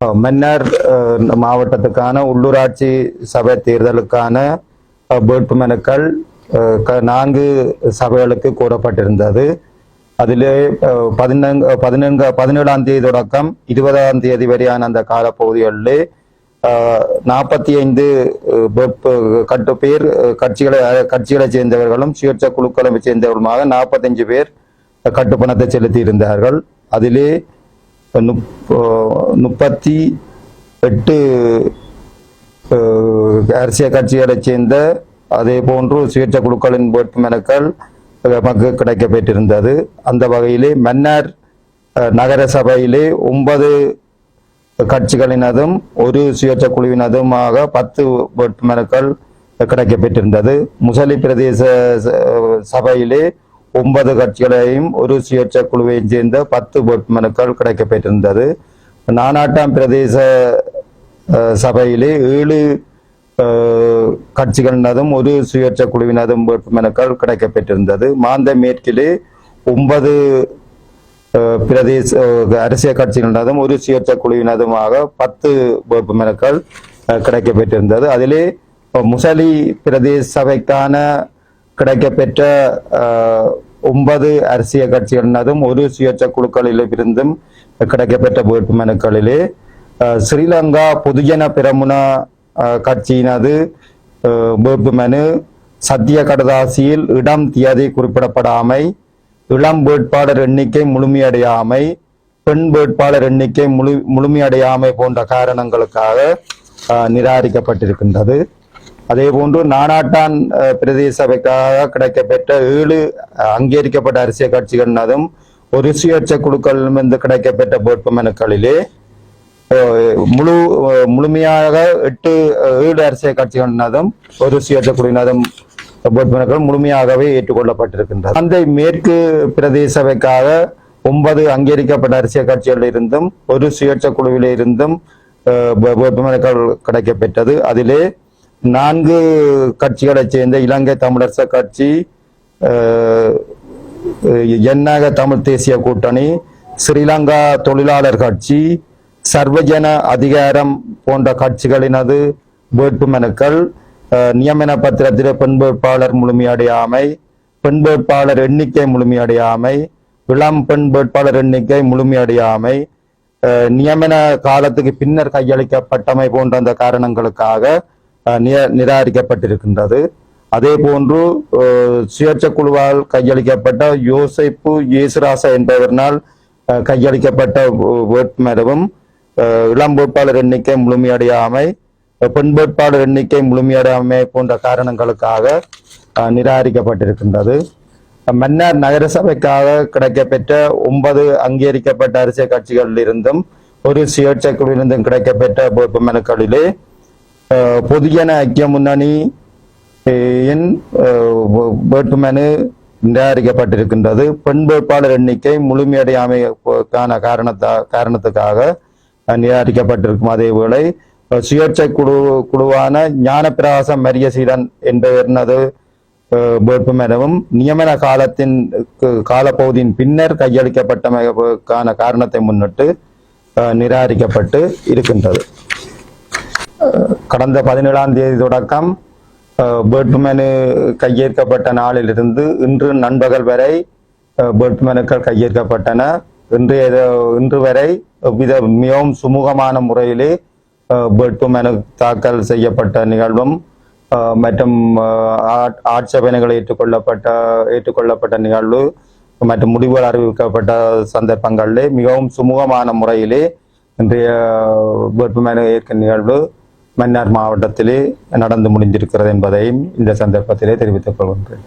மன்னார் மாவட்டத்துக்கான உள்ளூராட்சி சபை தேர்தலுக்கான வேட்புமனுக்கள் க- நான்கு சபைகளுக்கு கூறப்பட்டிருந்தது. அதிலே பதினங்கு பதினங்க பதினங்க பதினேழாம் தேதி தொடக்கம் இருபதாம் தேதி வரையான அந்த காலப்பகுதிகளிலே நாற்பத்தி ஐந்து கட்டு பேர் கட்சிகளை கட்சிகளை கட்சிகளைச் சேர்ந்தவர்களும் சுயேட்சை குழுக்களை சேர்ந்தவர்களுமாக நாற்பத்தஞ்சு பேர் கட்டுப்பணத்தை செலுத்தி இருந்தார்கள் அதிலே முப்பத்தி எட்டு அரசியல் கட்சிகளைச் சேர்ந்த அதே போன்று சுயேட்சை குழுக்களின் வேட்புமனுக்கள் நமக்கு கிடைக்கப்பெற்றிருந்தது. அந்த வகையிலே மன்னார் நகர சபையிலே ஒன்பது கட்சிகளினதும் ஒரு சுயேட்சை குழுவினதுமாக பத்து வேட்புமனுக்கள் கிடைக்கப்பெற்றிருந்தது. முசலி பிரதேச ச- சபையிலே ஒன்பது கட்சிகளையும் ஒரு சுயேட்சை குழுவையும் சேர்ந்த பத்து வேட்புமனுக்கள் கிடைக்கப்பெற்றிருந்தது. நானாட்டாம் பிரதேச சபையிலே ஏழு கட்சிகளினதும் ஒரு சுயேட்சை குழுவினதும் வேட்புமனுக்கள் கிடைக்கப்பெற்றிருந்தது. மாந்த மேற்கிலே ஒன்பது பிரதேச அரசியல் கட்சிகளினதும் ஒரு சுயேட்சை குழுவினதுமாக பத்து வேட்புமனுக்கள் கிடைக்கப்பெற்றிருந்தது. அதிலே முசலி பிரதேச சபைக்கான கிடைக்கப்பெற்ற ஒன்பது அரசியல் கட்சிகளினதும் ஒரு சுயேட்சை குழுக்களிலிருந்தும் கிடைக்கப்பெற்ற வேட்பு மனுக்களிலே ஸ்ரீலங்கா பொதுஜன பிரமுன கட்சியினது வேட்பு மனு சத்திய கடதாசியில் இடம் தியதி குறிப்பிடப்படாமை இளம் வேட்பாளர் எண்ணிக்கை முழுமையடையாமை பெண் வேட்பாளர் எண்ணிக்கை முழு முழுமையடையாமை போன்ற காரணங்களுக்காக நிராகரிக்கப்பட்டிருக்கின்றது. அதே போன்று நானாட்டான் பிரதேச சபைக்காக கிடைக்கப்பெற்ற ஏழு அங்கீகரிக்கப்பட்ட அரசியல் கட்சிகளினதும் ஒரு சுயேட்சை குழுக்களிலிருந்து கிடைக்கப்பெற்ற வேட்பு மனுக்களிலே முழு முழுமையாக எட்டு ஏழு அரசியல் கட்சிகளினதும் ஒரு சுயேட்சை குழுவினதும் வேட்புமனுக்கள் முழுமையாகவே ஏற்றுக்கொள்ளப்பட்டிருக்கின்றது அந்த மேற்கு பிரதேச சபைக்காக ஒன்பது அங்கீகரிக்கப்பட்ட அரசியல் கட்சிகளில் இருந்தும் ஒரு சுயேட்சை குழுவிலிருந்தும் வேட்புமனுக்கள் கிடைக்கப்பெற்றது. அதிலே நான்கு கட்சிகளைச் சேர்ந்த இலங்கை தமிழரசு கட்சி எண்ணக ஜனநாயக தமிழ் தேசிய கூட்டணி ஸ்ரீலங்கா தொழிலாளர் கட்சி சர்வஜன அதிகாரம் போன்ற கட்சிகளினது வேட்புமனுக்கள் நியமன பத்திரத்தில் பெண் வேட்பாளர் முழுமையடையாமை பெண் வேட்பாளர் எண்ணிக்கை முழுமையடையாமை இளம் பெண் வேட்பாளர் எண்ணிக்கை முழுமையடையாமை நியமன காலத்துக்கு பின்னர் கையளிக்கப்பட்டமை போன்ற அந்த காரணங்களுக்காக நிராகரிக்கப்பட்டிருக்கின்றது அதே போன்று சுயேட்ச சுயேட்சை குழுவால் கையளிக்கப்பட்ட யோசைப்பு இயேசுராசா என்பவரினால் கையளிக்கப்பட்ட வே- வேட்புமனுவும் இளம் வேட்பாளர் எண்ணிக்கை முழுமையடையாமை பெண் வேட்பாளர் எண்ணிக்கை முழுமையடையாமை போன்ற காரணங்களுக்காக நிராகரிக்கப்பட்டிருக்கின்றது. மன்னார் நகரசபைக்காக கிடைக்கப்பெற்ற ஒன்பது அங்கீகரிக்கப்பட்ட அரசியல் கட்சிகளில் இருந்தும் ஒரு சுயேட்சை குழுவிலிருந்தும் கிடைக்கப்பெற்ற வேட்புமனுக்களிலே அஹ், பொதுஜன ஐக்கிய முன்னணி வேட்புமனு நிராகரிக்கப்பட்டிருக்கின்றது. பெண் வேட்பாளர் எண்ணிக்கை முழுமையடையாமைக்கான காரணத்தா காரணத்துக்காக நிராகரிக்கப்பட்டிருக்கும் அதே வேளை சுயேட்சை குழு குழுவான ஞானப்பிரகாசம் மரியசீலன் என்பவரினது அஹ், வேட்புமனுவும் நியமன காலத்தின் காலப்பகுதியின் பின்னர் கையளிக்கப்பட்டமைக்கான காரணத்தை முன்னிட்டு நிராகரிக்கப்பட்டு இருக்கின்றது. கடந்த பதினேழாம் தேதி தொடக்கம் பேட்மேனு வேட்புமனு கையேற்கப்பட்ட நாளிலிருந்து இன்று நண்பகல் வரை அஹ், வேட்புமனுக்கள் கையேற்கப்பட்டன. இன்றைய இன்று வரை வித மிகவும் சுமூகமான முறையிலே அஹ், வேட்புமனு தாக்கல் செய்யப்பட்ட நிகழ்வும் மற்றும் ஆட்- ஆட்சேபனைகள் ஏற்றுக்கொள்ளப்பட்ட ஏற்றுக்கொள்ளப்பட்ட நிகழ்வு மற்றும் முடிவுகள் அறிவிக்கப்பட்ட சந்தர்ப்பங்களிலே மிகவும் சுமூகமான முறையிலே இன்றைய வேட்புமனு ஏற்க நிகழ்வு மன்னார் மாவட்டத்திலே நடந்து முடிந்திருக்கிறது என்பதையும் இந்த சந்தர்ப்பத்திலே தெரிவித்துக் கொள்கின்றேன்.